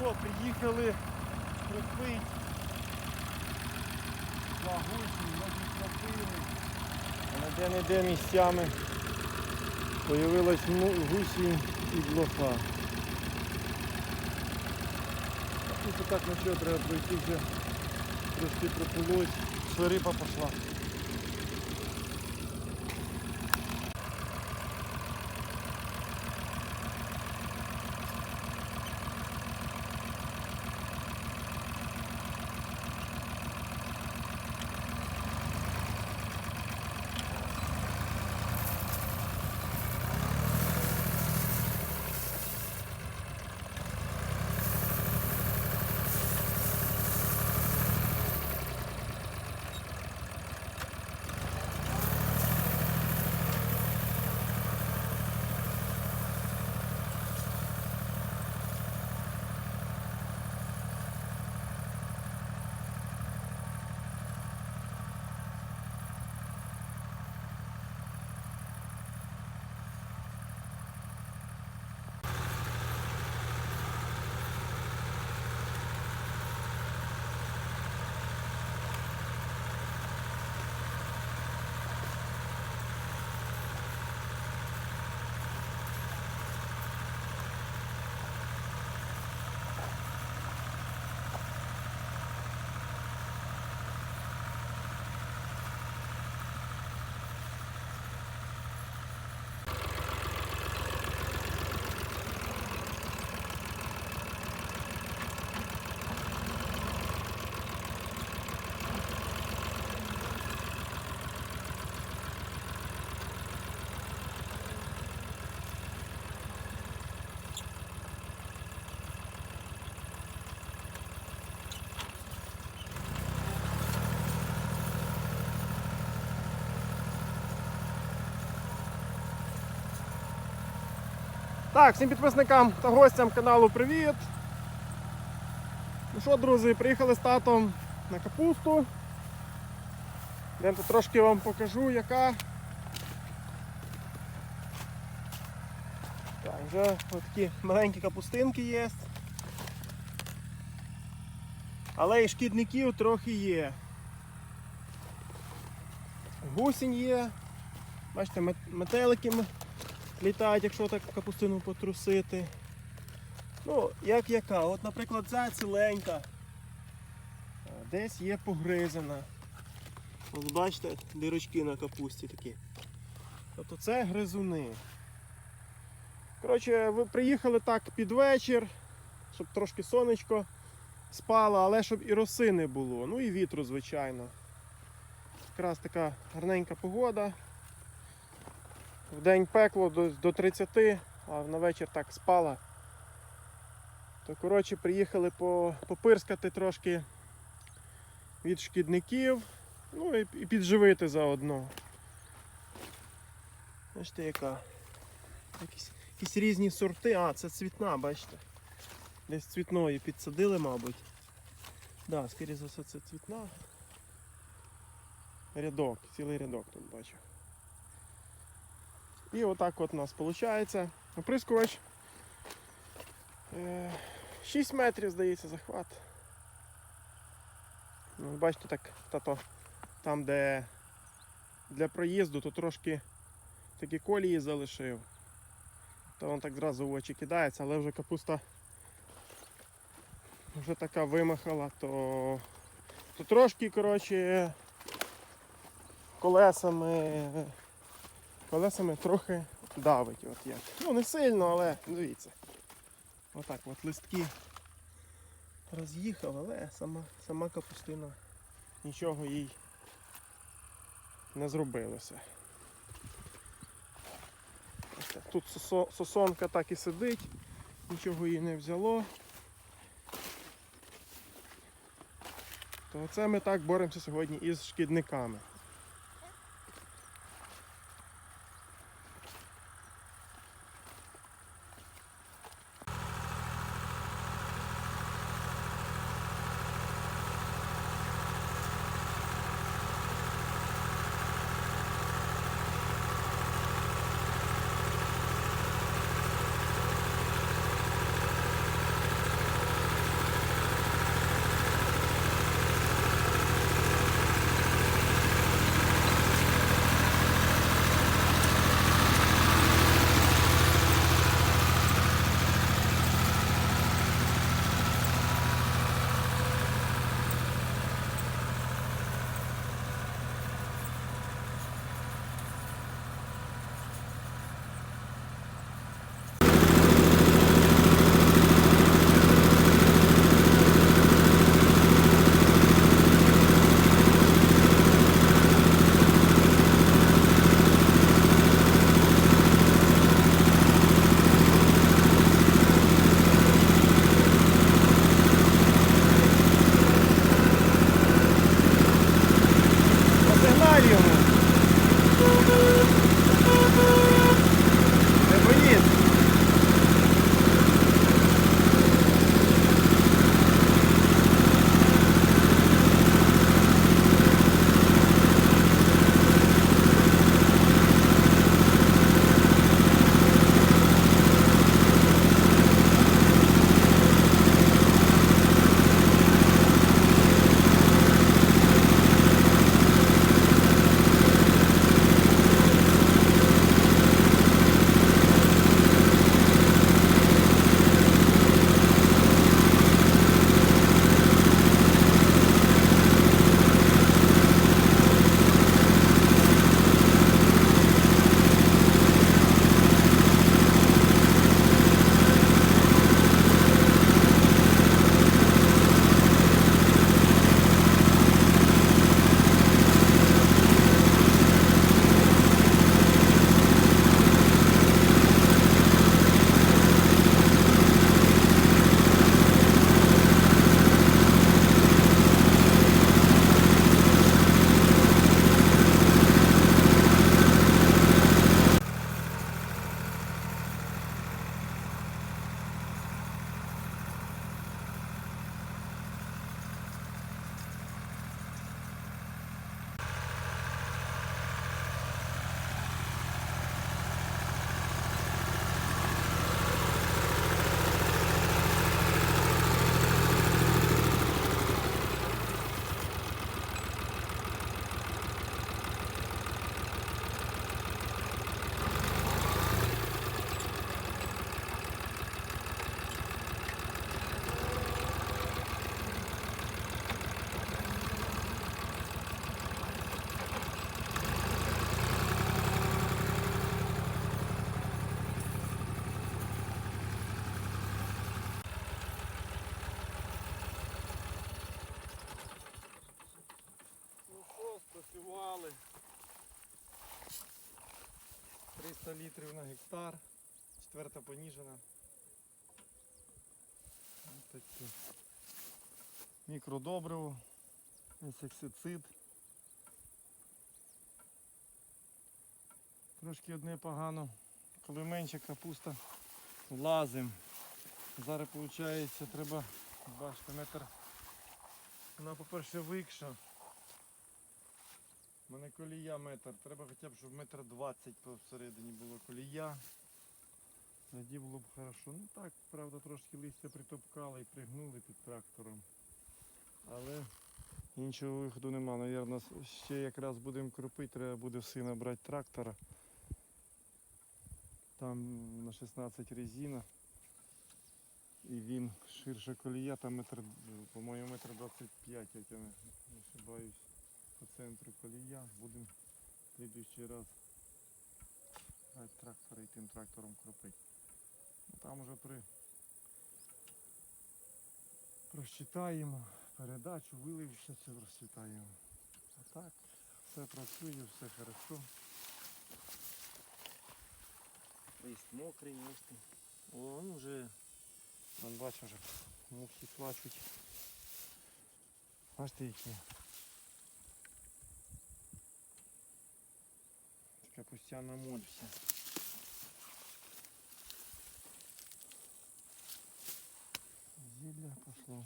що, приїхали кропить. Два гусі, може кропили. Але де-не-де місцями появилась гусінь і блоха. Тут так на що треба пройти вже трошки прополось. Свириба пішла. Так, всім підписникам та гостям каналу привіт. Ну що, друзі, приїхали з татом на капусту. Я трошки вам покажу, яка. Так, вже от такі маленькі капустинки є. Але і шкідників трохи є. Гусінь є. Бачите, мет- метелики літають, якщо так капустину потрусити. Ну, як яка? От, наприклад, ця ціленька. Десь є погризена. От бачите, дирочки на капусті такі. Тобто це гризуни. Коротше, ви приїхали так під вечір, щоб трошки сонечко спало, але щоб і роси не було. Ну і вітру, звичайно. Якраз така гарненька погода. В день пекло до, до 30, а на вечір так спала. То коротше приїхали по, попирскати трошки від шкідників, ну і, і підживити заодно. Бачите, яка? Якісь, якісь різні сорти. А, це цвітна, бачите. Десь цвітної підсадили, мабуть. Да, скоріше за все, це цвітна. Рядок, цілий рядок тут бачу. І отак от у нас виходить. Оприскувач. Е, 6 метрів, здається, захват. Ну, бачите, так, тато, там, де для проїзду, то трошки такі колії залишив. То воно так зразу в очі кидається, але вже капуста вже така вимахала, то, то трошки, коротше, колесами колесами трохи давить. От як. Ну не сильно, але дивіться. Отак от листки роз'їхав, але сама, сама капустина нічого їй не зробилося. Тут сосонка так і сидить, нічого їй не взяло. То це ми так боремося сьогодні із шкідниками. 300 літрів на гектар. Четверта поніжена. Ось таке. Мікродобриво, інсектицид. Трошки одне погано. Коли менша капуста, лазим. Зараз виходить, треба, бачите, метр. Вона, по-перше, викша. У мене колія метр. Треба хоча б, щоб метр двадцять посередині було колія. Тоді було б хорошо. Ну так, правда, трошки листя притопкали і пригнули під трактором. Але іншого виходу нема. Навірно, ще якраз будемо кропити, треба буде сина брати трактора. Там на 16 резина. І він ширша колія, там метр, по-моєму, метр 25, як я не ошибаюсь, по центру колія. Будемо в слідуючий раз брати трактора і тим трактором кропити. Ну, там уже при просчитаємо передачу, вилив, все це розчитаємо. А так, все працює, все хорошо. Лист мокрий, мокрий. О, ну вже, он бачу вже, мухи плачуть. Бачите які. Така постійна моль вся. Зілля пошло.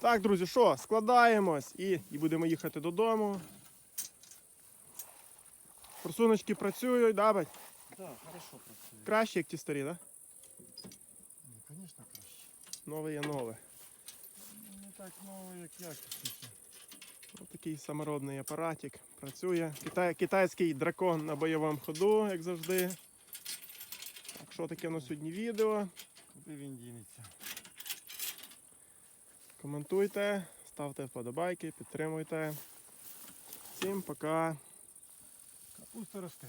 Так, друзі, що, складаємось і, і будемо їхати додому. Форсуночки працюють, да, бать? Так, хорошо працює. Краще, як ті старі, да? Ну, звісно, краще. Нове є нове. Не так нове, як якісніше. Ось такий саморобний апаратик. Працює. Китай, китайський дракон на бойовому ходу, як завжди. Так, що таке на сьогодні відео? Куди він дінеться? Коментуйте, ставте вподобайки, підтримуйте. Всім пока. Капуста росте.